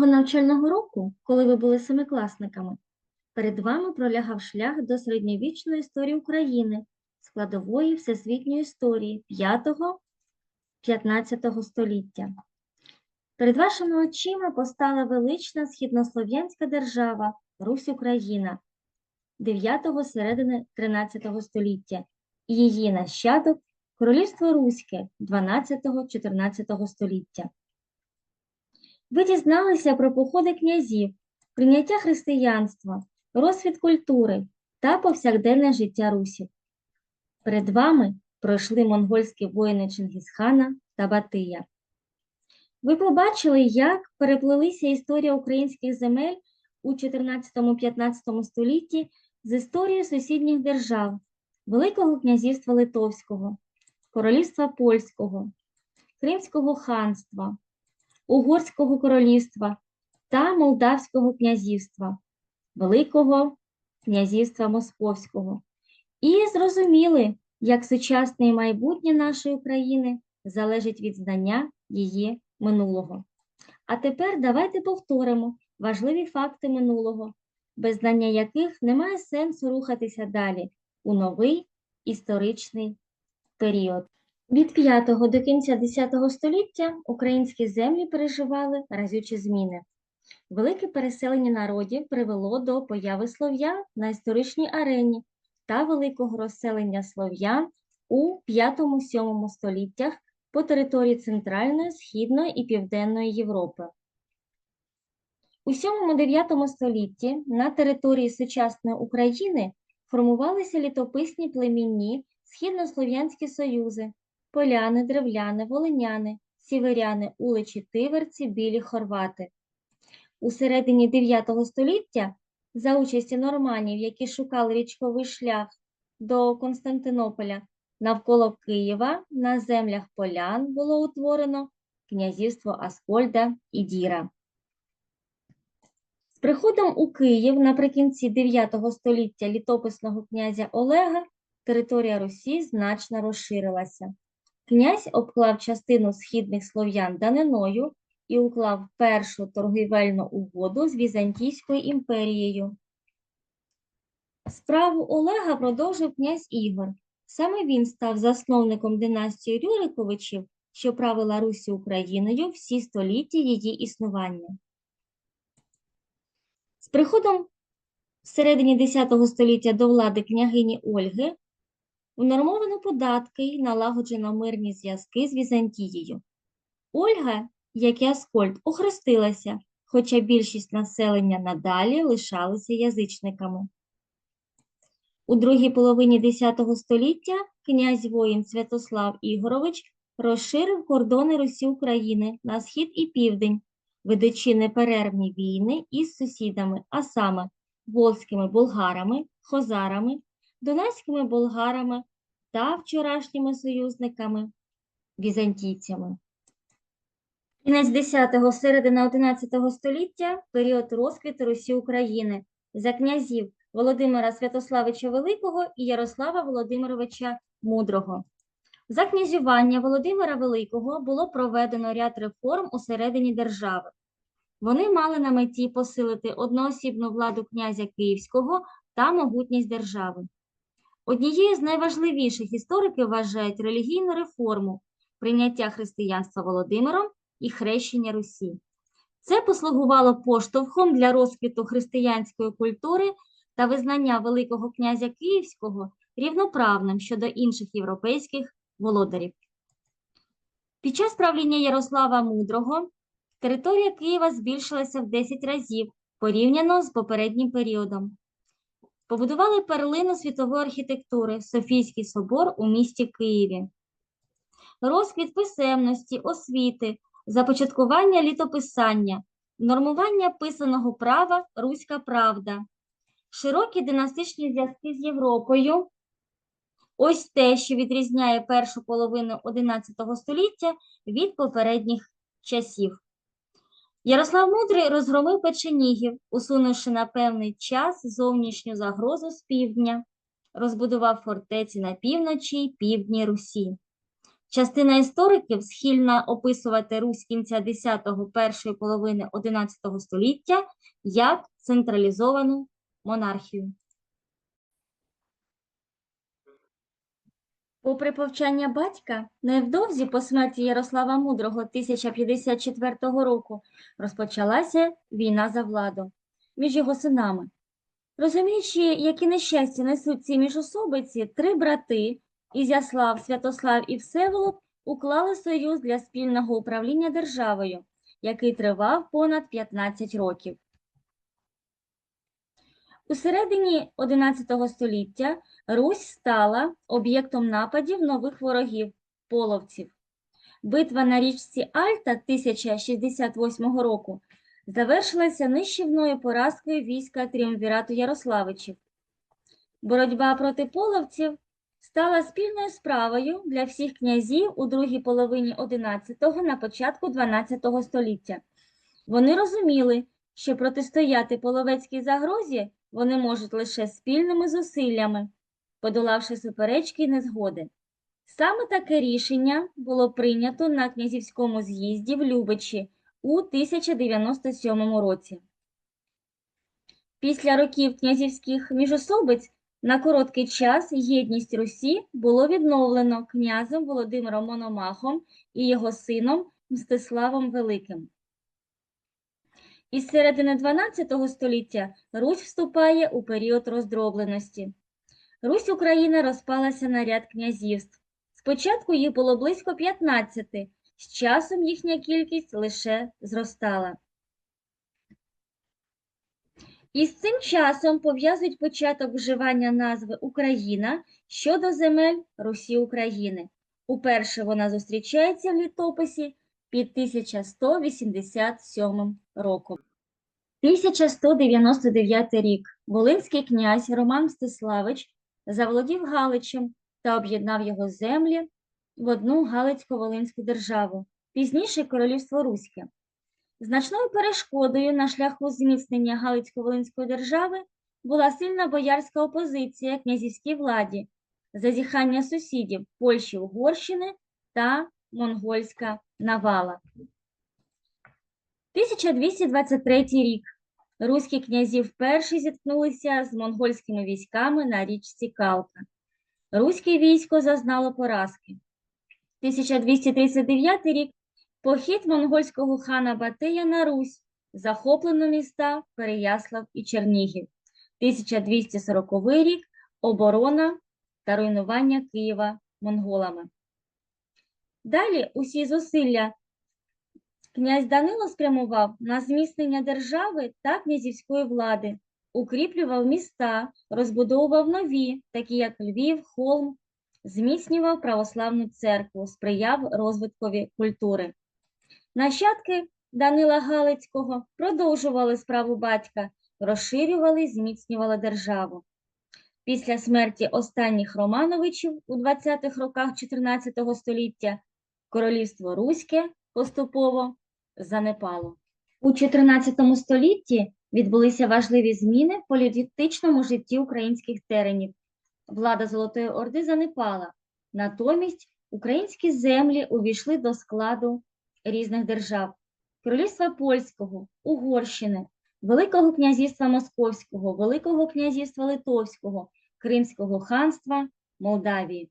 Того навчального року, коли ви були семикласниками, перед вами пролягав шлях до середньовічної історії України, складової всесвітньої історії 5-15 століття. Перед вашими очима постала велична східнослов'янська держава Русь Україна 9 середини 13 століття і її нащадок Королівство Руське 12-14 століття. Ви дізналися про походи князів, прийняття християнства, розквіт культури та повсякденне життя русів. Перед вами пройшли монгольські воїни Чингісхана та Батия. Ви побачили, як переплилися історія українських земель у 14-15 столітті з історією сусідніх держав Великого князівства Литовського, Королівства Польського, Кримського ханства, Угорського королівства та Молдавського князівства, Великого князівства Московського, і зрозуміли, як сучасне і майбутнє нашої України залежить від знання її минулого. А тепер давайте повторимо важливі факти минулого, без знання яких немає сенсу рухатися далі у новий історичний період. Від 5 до кінця 10 століття українські землі переживали разючі зміни. Велике переселення народів привело до появи слов'ян на історичній арені та великого розселення слов'ян у 5-7 століттях по території Центральної, Східної і Південної Європи. У 7-9 столітті на території сучасної України формувалися літописні племінні східнослов'янські союзи, поляни, древляни, волиняни, сіверяни, уличі, тиверці, білі хорвати. У середині 9 століття за участі норманів, які шукали річковий шлях до Константинополя, навколо Києва на землях полян було утворено князівство Аскольда і Діра. З приходом у Київ наприкінці 9 століття літописного князя Олега територія Русі значно розширилася. Князь обклав частину східних слов'ян даниною і уклав першу торгівельну угоду з Візантійською імперією. Справу Олега продовжив князь Ігор. Саме він став засновником династії Рюриковичів, що правила Русі Україною всі століття її існування. З приходом в середині X століття до влади княгині Ольги унормовано податки й налагоджено мирні зв'язки з Візантією. Ольга, як і Аскольд, охрестилася, хоча більшість населення надалі лишалися язичниками. У другій половині X століття князь воїн Святослав Ігорович розширив кордони Русі України на схід і південь, ведучи неперервні війни із сусідами, а саме волзькими болгарами, хозарами, донецькими болгарами та вчорашніми союзниками візантійцями. Кінець 10-го, середина 11 століття період розквіту Русі України за князів Володимира Святославича Великого і Ярослава Володимировича Мудрого. За князювання Володимира Великого було проведено ряд реформ у середині держави. Вони мали на меті посилити одноосібну владу князя Київського та могутність держави. Однією з найважливіших історики вважають релігійну реформу прийняття християнства Володимиром і хрещення Русі. Це послугувало поштовхом для розквіту християнської культури та визнання Великого князя Київського рівноправним щодо інших європейських володарів. Під час правління Ярослава Мудрого територія Києва збільшилася в 10 разів порівняно з попереднім періодом. Побудували перлину світової архітектури Софійський собор у місті Києві. Розквіт писемності, освіти, започаткування літописання, нормування писаного права Руська Правда, широкі династичні зв'язки з Європою. Ось те, що відрізняє першу половину XI століття від попередніх часів. Ярослав Мудрий розгромив печенігів, усунувши на певний час зовнішню загрозу з півдня, розбудував фортеці на півночі й півдні Русі. Частина істориків схильна описувати Русь кінця 10-го, першої половини 11 століття як централізовану монархію. Попри повчання батька, невдовзі по смерті Ярослава Мудрого 1054 року розпочалася війна за владу між його синами. Розуміючи, які нещастя несуть ці міжособиці, три брати Ізяслав, Святослав і Всеволод уклали союз для спільного управління державою, який тривав понад 15 років. У середині XI століття Русь стала об'єктом нападів нових ворогів половців. Битва на річці Альта 1068 року завершилася нищівною поразкою війська Тріумвірату Ярославичів. Боротьба проти половців стала спільною справою для всіх князів у другій половині XI на початку XII століття. Вони розуміли, що протистояти половецькій загрозі вони можуть лише спільними зусиллями, подолавши суперечки і незгоди. Саме таке рішення було прийнято на князівському з'їзді в Любичі у 1097 році. Після років князівських міжособиць на короткий час єдність Русі було відновлено князем Володимиром Мономахом і його сином Мстиславом Великим. Із середини XII століття Русь вступає у період роздробленості. Русь Україна розпалася на ряд князівств. Спочатку їх було близько 15, з часом їхня кількість лише зростала. Із цим часом пов'язують початок вживання назви Україна щодо земель Русі України. Уперше вона зустрічається в літописі під 1187 роком. 1199 рік Волинський князь Роман Мстиславич заволодів Галичем та об'єднав його землі в одну Галицько-Волинську державу, пізніше Королівство Руське. Значною перешкодою на шляху зміцнення Галицько-Волинської держави була сильна боярська опозиція князівській владі, зазіхання сусідів Польщі, Угорщини та монгольська навала. 1223 рік руські князі вперше зіткнулися з монгольськими військами на річці Калка. Руське військо зазнало поразки. 1239 рік похід монгольського хана Батия на Русь, захоплено міста Переяслав і Чернігів. 1240 рік оборона та руйнування Києва монголами. Далі усі зусилля князь Данило спрямував на зміцнення держави та князівської влади, укріплював міста, розбудовував нові, такі як Львів, Холм, зміцнював православну церкву, сприяв розвиткові культури. Нащадки Данила Галицького продовжували справу батька, розширювали, зміцнювали державу. Після смерті останніх Романовичів у 20-х роках 14 століття королівство Руське поступово занепало. У 14 столітті відбулися важливі зміни в політичному житті українських теренів. Влада Золотої Орди занепала, натомість українські землі увійшли до складу різних держав Королівства Польського, Угорщини, Великого князівства Московського, Великого князівства Литовського, Кримського ханства, Молдавії.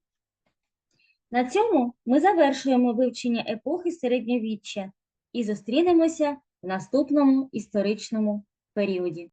На цьому ми завершуємо вивчення епохи середньовіччя і зустрінемося в наступному історичному періоді.